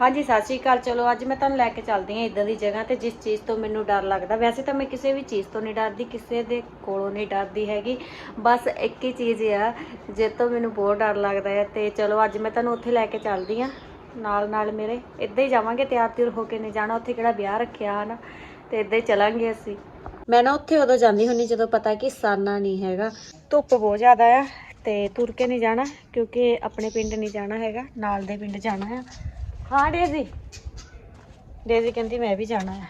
ਹਾਂਜੀ, ਸਤਿ ਸ਼੍ਰੀ ਅਕਾਲ। ਚਲੋ, ਅੱਜ ਮੈਂ ਤੁਹਾਨੂੰ ਲੈ ਕੇ ਚੱਲਦੀ ਹਾਂ ਇਦਾਂ ਦੀ ਜਗ੍ਹਾ ਤੇ ਜਿਸ ਚੀਜ਼ ਤੋਂ ਮੈਨੂੰ ਡਰ ਲੱਗਦਾ। ਵੈਸੇ ਤਾਂ ਮੈਂ ਕਿਸੇ ਵੀ ਚੀਜ਼ ਤੋਂ ਨਹੀਂ ਡਰਦੀ, ਕਿਸੇ ਦੇ ਕੋਲੋਂ ਨਹੀਂ ਡਰਦੀ ਹੈਗੀ। ਬਸ ਇੱਕ ਹੀ ਚੀਜ਼ ਆ, ਜਿਸ ਤੋਂ ਮੈਨੂੰ ਬਹੁਤ ਡਰ ਲੱਗਦਾ ਹੈ ਤੇ ਚਲੋ, ਅੱਜ ਮੈਂ ਤੁਹਾਨੂੰ ਉੱਥੇ ਲੈ ਕੇ ਚੱਲਦੀ ਹਾਂ। ਨਾਲ ਨਾਲ ਮੇਰੇ ਇੱਦਾਂ ਹੀ ਜਾਵਾਂਗੇ, ਤਿਆਰ ਤਿਉਰ ਹੋ ਕੇ ਨਹੀਂ ਜਾਣਾ। ਉੱਥੇ ਕਿਹੜਾ ਵਿਆਹ ਰੱਖਿਆ ਹਨਾ, ਤੇ ਇੱਦਾਂ ਹੀ ਚਲਾਂਗੇ ਅਸੀਂ। ਮੈਂ ਨਾ ਉੱਥੇ ਉਦੋਂ ਜਾਂਦੀ ਹੁੰਨੀ ਜਦੋਂ ਪਤਾ ਕਿ ਸਾਨਾ ਨਹੀਂ ਹੈਗਾ। ਧੁੱਪ ਬਹੁਤ ਜ਼ਿਆਦਾ ਆ ਤੇ ਤੁਰ ਕੇ ਨਹੀਂ ਜਾਣਾ, ਕਿਉਂਕਿ ਆਪਣੇ ਪਿੰਡ ਨਹੀਂ ਜਾਣਾ ਹੈਗਾ, ਨਾਲ ਦੇ ਪਿੰਡ ਜਾਣਾ ਆ। ਹਾਂ ਡੇਜ਼ੀ ਡੇਜ਼ੀ ਕਹਿੰਦੀ ਮੈਂ ਵੀ ਜਾਣਾ ਹੈ।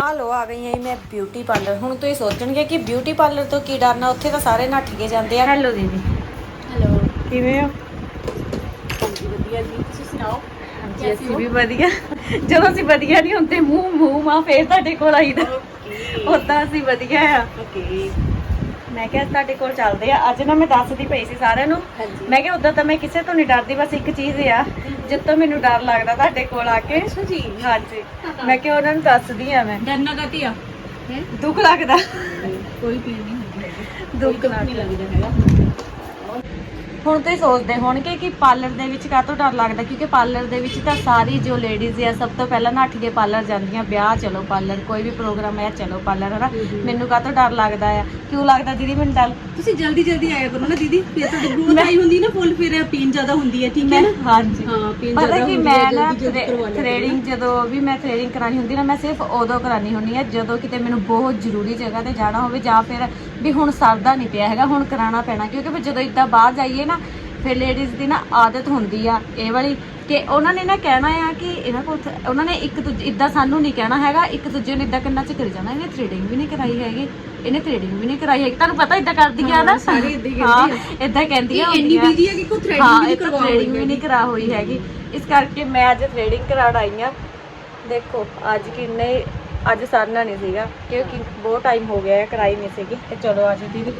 ਆ ਲੋ ਆ ਗਈ ਹਾਂ ਮੈਂ ਬਿਊਟੀ ਪਾਰਲਰ ਹੁਣ ਤੁਸੀਂ ਸੋਚਣਗੇ ਕਿ ਬਿਊਟੀ ਪਾਰਲਰ ਤੋਂ ਕੀ ਡਰਨਾ ਉੱਥੇ ਤਾਂ ਸਾਰੇ ਨੱਠ ਕੇ ਜਾਂਦੇ ਆ। ਹੈਲੋ ਦੀਦੀ। ਹੈਲੋ ਕਿਵੇਂ ਹੋ? ਵਧੀਆ ਜੀ। ਤੁਸੀਂ ਸੁਣਾਓ? ਹਾਂਜੀ ਅਸੀਂ ਵੀ ਵਧੀਆ। ਜਦੋਂ ਅਸੀਂ ਵਧੀਆ ਨਹੀਂ ਹੁੰਦੇ ਮੂੰਹ ਮੂੰਹ ਮਾ ਫੇਰ ਤੁਹਾਡੇ ਕੋਲ ਆਈਦਾ। ਓਕੇ ਉਦਾਂ ਅਸੀਂ ਵਧੀਆ ਆ। ਓਕੇ ਮੈਂ ਕਿਹਾ ਤੁਹਾਡੇ ਕੋਲ ਚੱਲਦੇ ਆ। ਅੱਜ ਨਾ ਮੈਂ ਦੱਸਦੀ ਪਈ ਸੀ ਸਾਰਿਆਂ ਨੂੰ। ਮੈਂ ਕਿਹਾ ਉਦਾਂ ਤਾਂ ਮੈਂ ਕਿਸੇ ਤੋਂ ਨਹੀਂ ਡਰਦੀ ਬਸ ਇੱਕ ਚੀਜ਼ ਆ ਜਿੱਤ ਮੈਨੂੰ ਡਰ ਲੱਗਦਾ ਤੁਹਾਡੇ ਕੋਲ ਆ ਕੇ। ਅੱਛਾ ਜੀ। ਹਾਂਜੀ। ਮੈਂ ਕਿਹਾ ਉਹਨਾਂ ਨੂੰ ਦੱਸਦੀ ਆ ਮੈਂ। ਡਰਨਾ ਕਾਤੀ ਆ। ਦੁੱਖ ਲੱਗਦਾ। ਕੋਈ ਫੀਲ ਨਹੀਂ ਦੁੱਖ ਲੱਗਦਾ। ਲੱਗਦਾ ਹੈਗਾ। ਹੁਣ ਤੁਸੀਂ ਸੋਚਦੇ ਹੋਣਗੇ ਕਿ ਪਾਰਲਰ ਦੇ ਵਿੱਚ ਕਾਹਤੋਂ ਡਰ ਲੱਗਦਾ? ਕਿਉਂਕਿ ਪਾਰਲਰ ਦੇ ਵਿੱਚ ਤਾਂ ਸਾਰੀ ਜੋ ਲੇਡੀਜ਼ ਆ ਸਭ ਤੋਂ ਪਹਿਲਾਂ ਨੱਠ ਕੇ ਪਾਰਲਰ ਜਾਂਦੀਆਂ ਵਿਆਹ ਚਲੋ ਪਾਰਲਰ ਕੋਈ ਵੀ ਪ੍ਰੋਗਰਾਮ ਹੈ ਚਲੋ ਪਾਰਲਰ ਹਨਾ? ਮੈਨੂੰ ਕਾਹਤੋਂ ਡਰ ਲੱਗਦਾ ਆ? ਕਿਉਂ ਲੱਗਦਾ ਦੀਦੀ ਮੈਨੂੰ ਡਰ? ਤੁਸੀਂ ਜਲਦੀ ਜਲਦੀ ਆਇਆ ਕਰੋ ਨਾ ਦੀਦੀ। ਫਿਰ ਤੁਹਾਡੀ ਗਰੋਥ ਆਈ ਹੁੰਦੀ ਨਾ ਫੁੱਲ ਫਿਰ ਪੀਣ ਜ਼ਿਆਦਾ ਹੁੰਦੀ ਹੈ ਠੀਕ ਹੈ ਨਾ? ਹਾਂਜੀ। ਹਾਂ ਪਤਾ ਜ਼ਿਆਦਾ ਕਿ ਹੁੰਦੀ ਮੈਂ ਨਾ ਥ੍ਰੇਡਿੰਗ ਜਦੋਂ ਵੀ ਮੈਂ ਥ੍ਰੇਡਿੰਗ ਕਰਾਣੀ ਹੁੰਦੀ ਨਾ ਮੈਂ ਸਿਰਫ ਉਦੋਂ ਕਰਾਣੀ ਹੁੰਦੀ ਹੈ ਜਦੋਂ ਕਿਤੇ ਮੈਨੂੰ ਬਹੁਤ ਜ਼ਰੂਰੀ ਜਗ੍ਹਾ ਤੇ ਜਾਣਾ ਹੋਵੇ ਜਾਂ ਫਿਰ ਵੀ ਹੁਣ ਸਰਦਾ ਨਹੀਂ ਪਿਆ ਹੈਗਾ ਹੁਣ ਕਰਾਉਣਾ ਪੈਣਾ ਕਿਉਂਕਿ ਫਿਰ ਜਦੋਂ ਇਦਾਂ ਬਾਹਰ ਜਾਈਏ ਨਾ ਫਿਰ ਲੇਡੀਜ਼ ਦੀ ਨਾ ਆਦਤ ਹੁੰਦੀ ਆ ਇਹ ਵਾਲੀ ਕਿ ਉਹਨਾਂ ਨੇ ਨਾ ਕਹਿਣਾ ਆ ਕਿ ਇਹਨਾਂ ਕੋਲ ਉਹਨਾਂ ਨੇ ਇੱਕ ਦੂਜੇ ਇਦਾਂ ਸਾਨੂੰ ਨਹੀਂ ਕਹਿਣਾ ਹੈਗਾ ਇੱਕ ਦੂਜੇ ਨੂੰ ਇਦਾਂ ਕੰਨਾਂ 'ਚ ਕਰੀ ਜਾਣਾ ਇਹਨੇ ਥ੍ਰੇਡਿੰਗ ਵੀ ਨਹੀਂ ਕਰਾਈ ਹੈਗੀ ਇਹਨੇ ਥ੍ਰੇਡਿੰਗ ਵੀ ਨਹੀਂ ਕਰਾਈ ਹੈਗੀ। ਤੁਹਾਨੂੰ ਪਤਾ ਇਦਾਂ ਕਰਦੀ ਆ ਨਾ? ਸਾਰੇ ਏਦਾਂ ਹੀ ਹਾਂ ਕਹਿੰਦੀ ਇਦਾਂ ਕਹਿੰਦੀਆਂ ਇਹ ਇੰਨੀ। ਬਿਜ਼ੀ ਹੈ ਕਿ ਕੋਈ ਥ੍ਰੈਡਿੰਗ ਵੀ ਨਹੀਂ ਕਰਵਾ ਥ੍ਰੇਡਿੰਗ ਵੀ ਨਹੀਂ ਕਰਾ ਹੋਈ ਹੈਗੀ। ਇਸ ਕਰਕੇ ਮੈਂ ਅੱਜ ਥ੍ਰੇਡਿੰਗ ਕਰਾਉਣ ਆਈ ਆ। ਦੇਖੋ ਅੱਜ ਕਿੰਨੇ ਅੱਜ ਸਰਨਾ ਨਹੀਂ ਸੀਗਾ ਕਿਉਂਕਿ ਬਹੁਤ ਟਾਈਮ ਹੋ ਗਿਆ ਹੈ ਕਰਾਈ ਨਹੀਂ ਸੀਗੀ। ਤੇ ਚਲੋ ਅੱਜ ਦੀਦੀ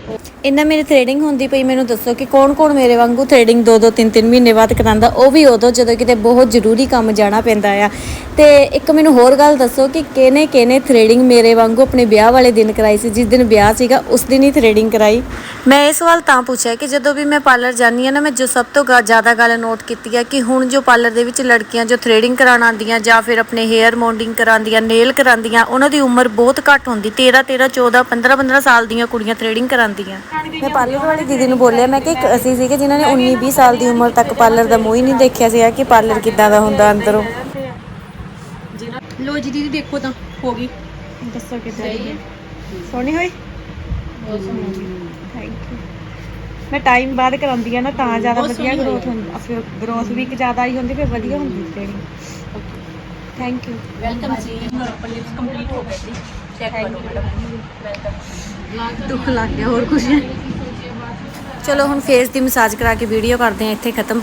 ਇੰਨਾ ਮੇਰੀ ਥ੍ਰੇਡਿੰਗ ਹੁੰਦੀ ਪਈ, ਮੈਨੂੰ ਦੱਸੋ ਕਿ ਕੌਣ ਕੌਣ ਮੇਰੇ ਵਾਂਗੂ ਥ੍ਰੇਡਿੰਗ 2-2 3-3 ਮਹੀਨੇ ਬਾਅਦ ਕਰਾਉਂਦਾ, ਉਹ ਵੀ ਉਦੋਂ ਜਦੋਂ ਕਿਤੇ ਬਹੁਤ ਜ਼ਰੂਰੀ ਕੰਮ ਜਾਣਾ ਪੈਂਦਾ ਆ। ਤੇ ਇੱਕ ਮੈਨੂੰ ਹੋਰ ਗੱਲ ਦੱਸੋ ਕਿ ਕਿਹਨੇ ਕਿਹਨੇ ਥ੍ਰੇਡਿੰਗ ਮੇਰੇ ਵਾਂਗੂ ਆਪਣੇ ਵਿਆਹ ਵਾਲੇ ਦਿਨ ਕਰਾਈ ਸੀ, ਜਿਸ ਦਿਨ ਵਿਆਹ ਸੀਗਾ, ਉਸ ਦਿਨ ਹੀ ਥ੍ਰੇਡਿੰਗ ਕਰਾਈ? ਮੈਂ ਇਹ ਸਵਾਲ ਤਾਂ ਪੁੱਛਿਆ ਕਿ ਜਦੋਂ ਵੀ ਮੈਂ ਪਾਰਲਰ ਜਾਂਦੀ ਆ ਨਾ, ਮੈਂ ਜੋ ਸਭ ਤੋਂ ਗਾ- ਜ਼ਿਆਦਾ ਗੱਲ ਨੋਟ ਕੀਤੀ ਆ ਕਿ ਹੁਣ ਜੋ ਪਾਰਲਰ ਦੇ ਵਿੱਚ ਲੜਕੀਆਂ ਜੋ ਥ੍ਰੇਡਿੰਗ ਕਰਾਉਣ ਆਉਂਦੀਆਂ ਜਾਂ ਫਿਰ ਆਪਣੇ ਹੇਅਰ ਮੌਂਡਿੰਗ ਕਰਾਉਂਦੀਆਂ ਨੇਲ ਕਰਾਉਂਦੀਆਂ, ਉਹਨਾਂ ਦੀ ਉਮਰ ਬਹੁਤ ਘੱਟ ਹੁੰਦੀ 13 13 14 15 15 ਸਾਲ ਦੀਆਂ ਕੁੜੀਆਂ ਥ੍ਰੇਡਿੰਗ ਕਰਾਉਂਦੀਆਂ। ਮੈਂ ਪਾਰਲਰ ਵਾਲੀ ਦੀਦੀ ਨੂੰ ਬੋਲਿਆ ਮੈਂ ਕਿ ਇੱਕ ਅਸੀਂ ਸੀਗੇ ਜਿਨ੍ਹਾਂ ਨੇ 19 20 ਸਾਲ ਦੀ ਉਮਰ ਤੱਕ ਪਾਰਲਰ ਦਾ ਮੂੰਹ ਹੀ ਨਹੀਂ ਦੇਖਿਆ ਸੀਗਾ ਕਿ ਪਾਰਲਰ ਕਿੱਦਾਂ ਦਾ ਹੁੰਦਾ ਅੰਦਰੋਂ। ਲੋ ਜੀ ਦੀਦੀ ਦੇਖੋ ਤਾਂ ਹੋ ਗਈ। ਦੱਸੋ ਕਿੱਦਾਂ ਹੈ? ਸੋਹਣੀ ਹੋਈ? ਥੈਂਕ ਯੂ ਮੈਂ ਟਾਈਮ ਬਾਅਦ ਕਰਾਉਂਦੀ ਆ ਨਾ ਤਾਂ ਜ਼ਿਆਦਾ ਵਧੀਆ ਗਰੋਥ ਹੁੰਦੀ ਫਿਰ ਗਰੋਥ ਵੀ ਜ਼ਿਆਦਾ ਹੀ ਹੁੰਦੀ ਫਿਰ ਵਧੀਆ ਹੁੰਦੀ ਟ੍ਰੇਨਿੰਗ ਥੈਂਕ ਯੂ ਵੈਲਕਮ ਜੀ। ਹੁਣ ਆਪਾਂ ਲਿਪਸ ਕੰਪਲੀਟ ਹੋ ਗਏ ਜੀ। ਚੈੱਕ ਕਰੋ ਮੈਡਮ ਵੈਲਕਮ ਦੁੱਖ ਲੱਗ ਗਿਆ, ਹੋਰ ਕੁਝ ਚਲੋ ਹੁਣ ਫੇਸ ਦੀ ਮਸਾਜ ਕਰਾ ਕੇ ਵੀਡੀਓ ਕਰਦੇ ਆ ਇੱਥੇ ਖਤਮ